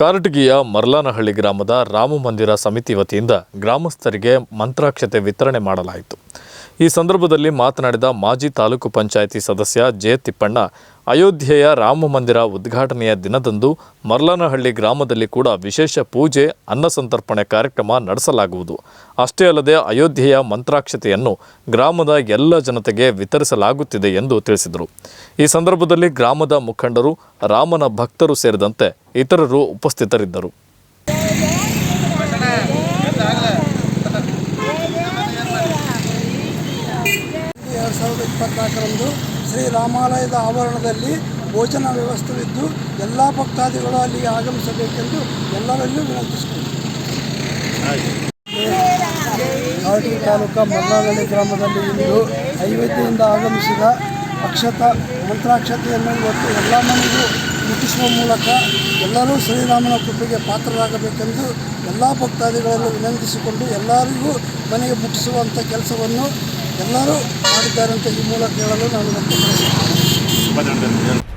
ಕಾರಟಗಿಯ ಮರ್ಲಾನಹಳ್ಳಿ ಗ್ರಾಮದ ರಾಮ ಮಂದಿರ ಸಮಿತಿ ವತಿಯಿಂದ ಗ್ರಾಮಸ್ಥರಿಗೆ ಮಂತ್ರಾಕ್ಷತೆ ವಿತರಣೆ ಮಾಡಲಾಯಿತು. ಈ ಸಂದರ್ಭದಲ್ಲಿ ಮಾತನಾಡಿದ ಮಾಜಿ ತಾಲೂಕು ಪಂಚಾಯಿತಿ ಸದಸ್ಯ ಜೆ ತಿಪ್ಪಣ್ಣ, ಅಯೋಧ್ಯೆಯ ರಾಮ ಮಂದಿರ ಉದ್ಘಾಟನೆಯ ದಿನದಂದು ಮರ್ಲನಹಳ್ಳಿ ಗ್ರಾಮದಲ್ಲಿ ಕೂಡ ವಿಶೇಷ ಪೂಜೆ, ಅನ್ನ ಸಂತರ್ಪಣೆ ಕಾರ್ಯಕ್ರಮ ನಡೆಸಲಾಗುವುದು. ಅಷ್ಟೇ ಅಲ್ಲದೆ ಅಯೋಧ್ಯೆಯ ಮಂತ್ರಾಕ್ಷತೆಯನ್ನು ಗ್ರಾಮದ ಎಲ್ಲ ಜನತೆಗೆ ವಿತರಿಸಲಾಗುತ್ತಿದೆ ಎಂದು ತಿಳಿಸಿದರು. ಈ ಸಂದರ್ಭದಲ್ಲಿ ಗ್ರಾಮದ ಮುಖಂಡರು, ರಾಮನ ಭಕ್ತರು ಸೇರಿದಂತೆ ಇತರರು ಉಪಸ್ಥಿತರಿದ್ದರು. ಎರಡು ಸಾವಿರದ ಇಪ್ಪತ್ನಾಲ್ಕರಂದು ಶ್ರೀ ರಾಮಾಲಯದ ಆವರಣದಲ್ಲಿ ಭೋಜನ ವ್ಯವಸ್ಥೆವಿದ್ದು ಎಲ್ಲ ಭಕ್ತಾದಿಗಳು ಅಲ್ಲಿಗೆ ಆಗಮಿಸಬೇಕೆಂದು ಎಲ್ಲರಲ್ಲೂ ವಿನಂತಿಸಿಕೊಂಡು. ಕಾರಟಗಿ ತಾಲೂಕು ಗ್ರಾಮದಲ್ಲಿ ಇಂದು ಐವೇದ್ಯದಿಂದ ಆಗಮಿಸಿದ ಅಕ್ಷತ ಮಂತ್ರಾಕ್ಷತೆಯನ್ನು ಇವತ್ತು ಎಲ್ಲ ಮನೆಗೂ ಮುಟ್ಟಿಸುವ ಮೂಲಕ ಎಲ್ಲರೂ ಶ್ರೀರಾಮನ ಕೃಪೆಗೆ ಪಾತ್ರರಾಗಬೇಕೆಂದು ಎಲ್ಲ ಭಕ್ತಾದಿಗಳನ್ನು ವಿನಂತಿಸಿಕೊಂಡು ಎಲ್ಲರಿಗೂ ಮನೆಗೆ ಮುಟ್ಟಿಸುವಂಥ ಕೆಲಸವನ್ನು ಎಲ್ಲರೂ ಮಾಡಿದ್ದಾರೆ ಅಂತ ಈ ಮೂಲಕ ಹೇಳಲು ನಾನು ವ್ಯಕ್ತಪಡಿಸುತ್ತೇನೆ